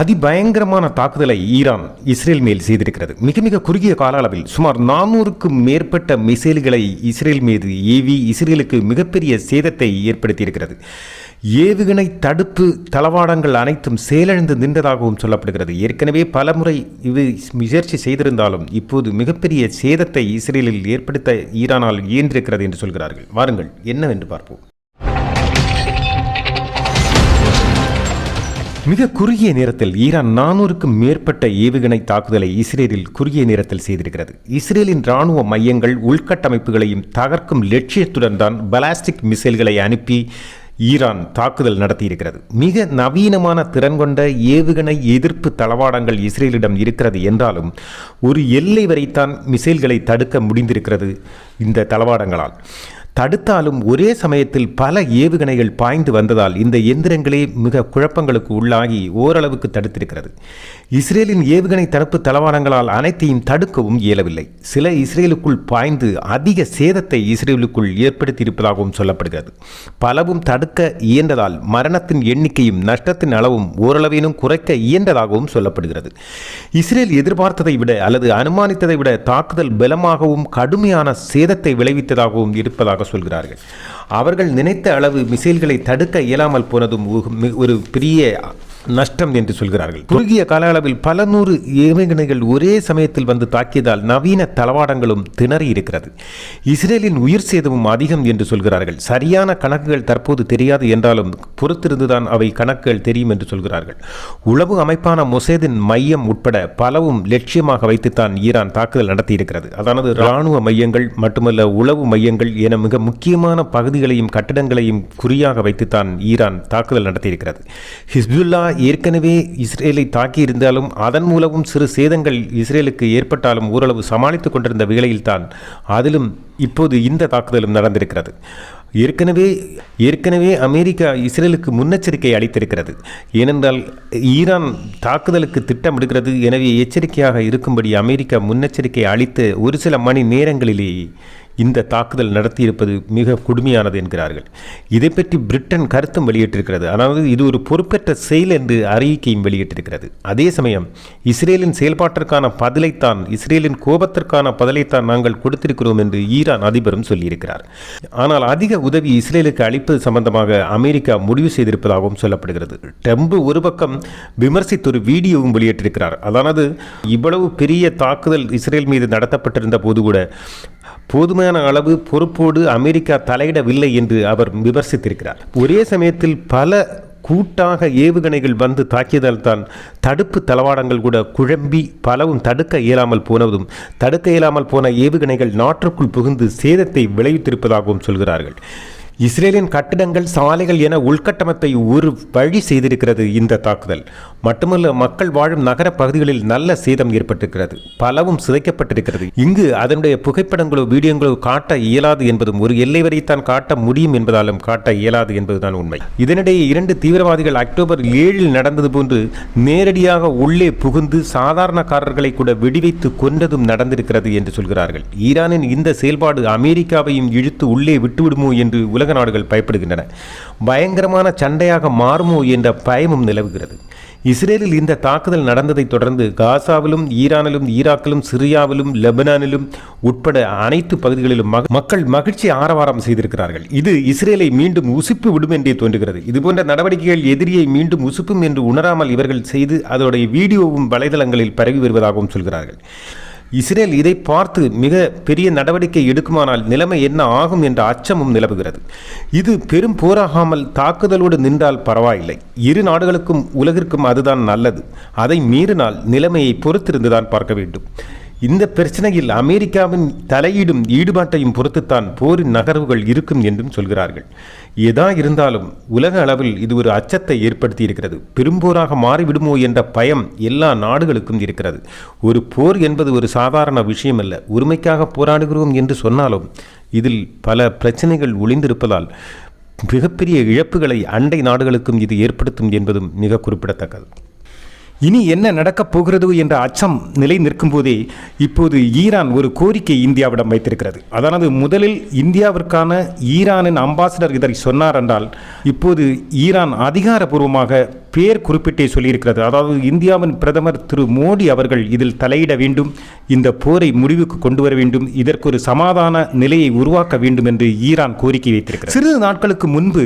அதிபயங்கரமான தாக்குதலை Iran Israel மேல் செய்திருக்கிறது. மிக மிக குறுகிய கால அளவில் சுமார் நானூறுக்கும் மேற்பட்ட மிசைல்களை இஸ்ரேல் மீது ஏவி இஸ்ரேலுக்கு மிகப்பெரிய சேதத்தை ஏற்படுத்தியிருக்கிறது. ஏவுகணை தடுப்பு தளவாடங்கள் அனைத்தும் செயலிழந்து நின்றதாகவும் சொல்லப்படுகிறது. ஏற்கனவே பலமுறை இது முயற்சி செய்திருந்தாலும் இப்போது மிகப்பெரிய சேதத்தை இஸ்ரேலில் ஏற்படுத்த ஈரானால் இயன்றிருக்கிறது என்று சொல்கிறார்கள். வாருங்கள் என்னவென்று பார்ப்போம். மிக குறுகிய நேரத்தில் ஈரான் நானூறுக்கும் மேற்பட்ட ஏவுகணை தாக்குதலை இஸ்ரேலில் குறுகிய நேரத்தில் செய்திருக்கிறது. இஸ்ரேலின் ராணுவ மையங்கள் உள்கட்டமைப்புகளையும் தகர்க்கும் லட்சியத்துடன் தான் பலாஸ்டிக் மிசைல்களை அனுப்பி ஈரான் தாக்குதல் நடத்தியிருக்கிறது. மிக நவீனமான திறன் கொண்ட ஏவுகணை எதிர்ப்பு தளவாடங்கள் இஸ்ரேலிடம் இருக்கிறது என்றாலும் ஒரு எல்லை வரைத்தான் மிசைல்களை தடுக்க முடிந்திருக்கிறது இந்த தளவாடங்களால். தடுத்தாலும் ஒரே சமயத்தில் பல ஏவுகணைகள் பாய்ந்து வந்ததால் இந்த எந்திரங்களே மிக குழப்பங்களுக்கு உள்ளாகி ஓரளவுக்கு தடுத்திருக்கிறது. இஸ்ரேலின் ஏவுகணை தடுப்பு தளவாடங்களால் அனைத்தையும் தடுக்கவும் இயலவில்லை. சில இஸ்ரேலுக்குள் பாய்ந்து அதிக சேதத்தை இஸ்ரேலுக்குள் ஏற்படுத்தியிருப்பதாகவும் சொல்லப்படுகிறது. பலவும் தடுக்க இயன்றதால் மரணத்தின் எண்ணிக்கையும் நஷ்டத்தின் அளவும் ஓரளவேனும் குறைக்க இயன்றதாகவும் சொல்லப்படுகிறது. இஸ்ரேல் எதிர்பார்த்ததை விட அல்லது அனுமானித்ததை விட தாக்குதல் பலமாகவும் கடுமையான சேதத்தை விளைவித்ததாகவும் இருப்பதாக சொல்கிறார்கள். அவர்கள் நினைத்த அளவு மிசைல்களை தடுக்க இயலாமல் போனதும் ஒரு பெரிய நஷ்டம் என்று சொல்கிறார்கள். குறுகிய கால அளவில் பல நூறு ஏவுகணைகள் ஒரே சமயத்தில் வந்து தாக்கியதால் நவீன தளவாடங்களும் திணறி இருக்கிறது. இஸ்ரேலின் உயிர் சேதமும் அதிகம் என்று சொல்கிறார்கள். சரியான கணக்குகள் தற்போது தெரியாது என்றாலும் பொறுத்திருந்துதான் அவை கணக்குகள் தெரியும் என்று சொல்கிறார்கள். உளவு அமைப்பான மொசேதின் மையம் உட்பட பலவும் லட்சியமாக வைத்துத்தான் ஈரான் தாக்குதல் நடத்தியிருக்கிறது. அதானது இராணுவ மையங்கள் மட்டுமல்ல உளவு மையங்கள் என மிக முக்கியமான பகுதிகளையும் கட்டிடங்களையும் குறியாக வைத்துத்தான் ஈரான் தாக்குதல் நடத்தியிருக்கிறது. ஹிஸ்புல்லா ஏற்கனவே இஸ்ரேலை தாக்கியிருந்தாலும் அதன் மூலமும் சிறு சேதங்கள் இஸ்ரேலுக்கு ஏற்பட்டாலும் ஓரளவு சமாளித்துக் கொண்டிருந்த வேளையில்தான் அதிலும் இப்போது இந்த தாக்குதலும் நடந்திருக்கிறது. ஏற்கனவே ஏற்கனவே அமெரிக்கா இஸ்ரேலுக்கு முன்னெச்சரிக்கை அளித்திருக்கிறது. ஏனென்றால் ஈரான் தாக்குதலுக்கு திட்டமிடுகிறது எனவே எச்சரிக்கையாக இருக்கும்படி அமெரிக்கா முன்னெச்சரிக்கை அளித்து ஒரு சில மணி நேரங்களிலேயே இந்த தாக்குதல் நடத்தியிருப்பது மிக கொடுமையானது என்கிறார்கள். இதை பற்றி பிரிட்டன் கருத்தும் வெளியிட்டிருக்கிறது. அதாவது இது ஒரு பொறுப்பற்ற செயல் என்று அறிவிக்கையும் வெளியிட்டிருக்கிறது. அதே சமயம் இஸ்ரேலின் செயல்பாட்டிற்கான பதிலைத்தான் இஸ்ரேலின் கோபத்திற்கான பதிலைத்தான் நாங்கள் கொடுத்திருக்கிறோம் என்று ஈரான் அதிபரும் சொல்லியிருக்கிறார். ஆனால் அதிக உதவி இஸ்ரேலுக்கு அளிப்பது சம்பந்தமாக அமெரிக்கா முடிவு செய்திருப்பதாகவும் சொல்லப்படுகிறது. டெம்பு ஒரு பக்கம் விமர்சித்து ஒரு வீடியோவும் வெளியிட்டிருக்கிறார். அதாவது இவ்வளவு பெரிய தாக்குதல் இஸ்ரேல் மீது நடத்தப்பட்டிருந்த போது கூட போதுமான அளவு பொறுப்போடு அமெரிக்கா தலையிடவில்லை என்று அவர் விமர்சித்திருக்கிறார். ஒரே சமயத்தில் பல கூட்டாக ஏவுகணைகள் வந்து தாக்கியதால் தான் தடுப்பு தளவாடங்கள் கூட குழம்பி பலவும் தடுக்க இயலாமல் போனதும் தடுக்க இயலாமல் போன ஏவுகணைகள் நாற்றுக்குள் புகுந்து சேதத்தை விளைவித்திருப்பதாகவும் சொல்கிறார்கள். இஸ்ரேலின் கட்டிடங்கள் சாலைகள் என உள்கட்டமைப்பை ஒரு வழி செய்திருக்கிறது இந்த தாக்குதல். மட்டுமல்ல மக்கள் வாழும் நகர பகுதிகளில் நல்ல சேதம் ஏற்பட்டிருக்கிறது. பலவும் சிதைக்கப்பட்டிருக்கிறது. இங்கு அதனுடைய புகைப்படங்களோ வீடியோங்களோ காட்ட இயலாது என்பதும் ஒரு எல்லை வரைத்தான் காட்ட முடியும் என்பதாலும் காட்ட இயலாது என்பதுதான் உண்மை. இதனிடையே இரண்டு தீவிரவாதிகள் அக்டோபர் ஏழில் நடந்தது போன்று நேரடியாக உள்ளே புகுந்து சாதாரணக்காரர்களை கூட வெடிவைத்து கொன்றதும் நடந்திருக்கிறது என்று சொல்கிறார்கள். ஈரானின் இந்த செயல்பாடு அமெரிக்காவையும் இழுத்து உள்ளே விட்டுவிடுமோ என்று உலக உலக நாடுகள் பயப்படுகின்றன. பயங்கரமான சண்டையாக மாறுமோ என்ற பயமும் நிலவுகிறது. இஸ்ரேலில் இந்த தாக்குதல் நடந்ததை தொடர்ந்து காசாவிலும் ஈரானிலும் ஈராக்கிலும் சிரியாவிலும் லெபனானிலும் உட்பட அனைத்து பகுதிகளிலும் மக்கள் மகிழ்ச்சி ஆரவாரம் செய்திருக்கிறார்கள். இது இஸ்ரேலை மீண்டும் உசுப்பு விடும் என்றே தோன்றுகிறது. இதுபோன்ற நடவடிக்கைகள் எதிரியை மீண்டும் உசுப்பும் என்று உணராமல் இவர்கள் செய்து அதோடைய வீடியோவும் வலைதளங்களில் பரவி வருவதாகவும் சொல்கிறார்கள். இஸ்ரேல் இதை பார்த்து மிக பெரிய நடவடிக்கை எடுக்குமானால் நிலைமை என்ன ஆகும் என்ற அச்சமும் நிலவுகிறது. இது பெரும் போராகாமல் தாக்குதலோடு நின்றால் பரவாயில்லை. இரு நாடுகளுக்கும் உலகிற்கும் அதுதான் நல்லது. அதை மீறினால் நிலைமையை பொறுத்திருந்துதான் பார்க்க வேண்டும். இந்த பிரச்சனையில் அமெரிக்காவின் தலையீடும் ஈடுபாட்டையும் பொறுத்துத்தான் போரின் நகர்வுகள் இருக்கும் என்றும் சொல்கிறார்கள். எதா இருந்தாலும் உலக அளவில் இது ஒரு அச்சத்தை ஏற்படுத்தி இருக்கிறது பெரும்போராக மாறிவிடுமோ என்ற பயம் எல்லா நாடுகளுக்கும் இருக்கிறது. ஒரு போர் என்பது ஒரு சாதாரண விஷயம் அல்ல உரிமைக்காக போராடுகிறோம் என்று சொன்னாலும் இதில் பல பிரச்சனைகள் ஒளிந்திருப்பதால் மிகப்பெரிய இழப்புகளை அண்டை நாடுகளுக்கும் இது ஏற்படுத்தும் என்பதும் மிக குறிப்பிடத்தக்கது. இனி என்ன நடக்கப் போகிறது என்ற அச்சம் நிலை நிற்கும் போதே இப்போது ஈரான் ஒரு கோரிக்கை இந்தியாவிடம் வைத்திருக்கிறது. அதாவது முதலில் இந்தியாவிற்கான ஈரானின் அம்பாசிடர் இதை சொன்னார் என்றால் இப்போது ஈரான் அதிகாரபூர்வமாக பேர் குறிப்பிட்டே சொல்லியிருக்கிறது. அதாவது இந்தியாவின் பிரதமர் திரு மோடி அவர்கள் இதில் தலையிட வேண்டும் இந்த போரை முடிவுக்கு கொண்டு வர வேண்டும் இதற்கு ஒரு சமாதான நிலையை உருவாக்க வேண்டும் என்று ஈரான் கோரிக்கை வைத்திருக்கிறது. சிறிது நாட்களுக்கு முன்பு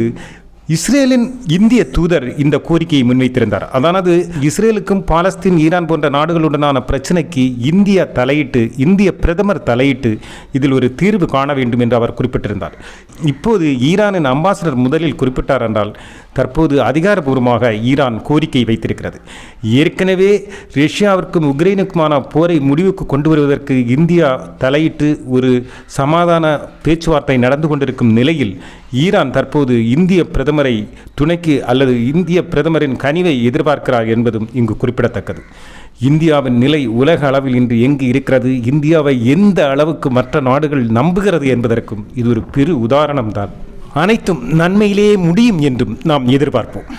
இஸ்ரேலின் இந்திய தூதர் இந்த கோரிக்கையை முன்வைத்திருந்தார். அதானது இஸ்ரேலுக்கும் பாலஸ்தீன் ஈரான் போன்ற நாடுகளுடனான பிரச்சனைக்கு இந்தியா தலையிட்டு இந்திய பிரதமர் தலையிட்டு இதில் ஒரு தீர்வு காண வேண்டும் என்று அவர் குறிப்பிட்டிருந்தார். இப்போது ஈரானின் அம்பாசிடர் முதலில் குறிப்பிட்டார் என்றால் தற்போது அதிகாரபூர்வமாக ஈரான் கோரிக்கை வைத்திருக்கிறது. ஏற்கனவே ரஷ்யாவிற்கும் உக்ரைனுக்குமான போரை முடிவுக்கு கொண்டு வருவதற்கு இந்தியா தலையிட்டு ஒரு சமாதான பேச்சுவார்த்தை நடந்து கொண்டிருக்கும் நிலையில் ஈரான் தற்போது இந்திய பிரதமரை துணைக்கு அல்லது இந்திய பிரதமரின் கனிவை எதிர்பார்க்கிறார் என்பதும் இங்கு குறிப்பிடத்தக்கது. இந்தியாவின் நிலை உலக அளவில் இன்று எங்கு இருக்கிறது? இந்தியாவை எந்த அளவுக்கு மற்ற நாடுகள் நம்புகிறது என்பதற்கும் இது ஒரு பெரு உதாரணம்தான். அனைத்தும் நன்மையிலேயே முடியும் என்றும் நாம் எதிர்பார்ப்போம்.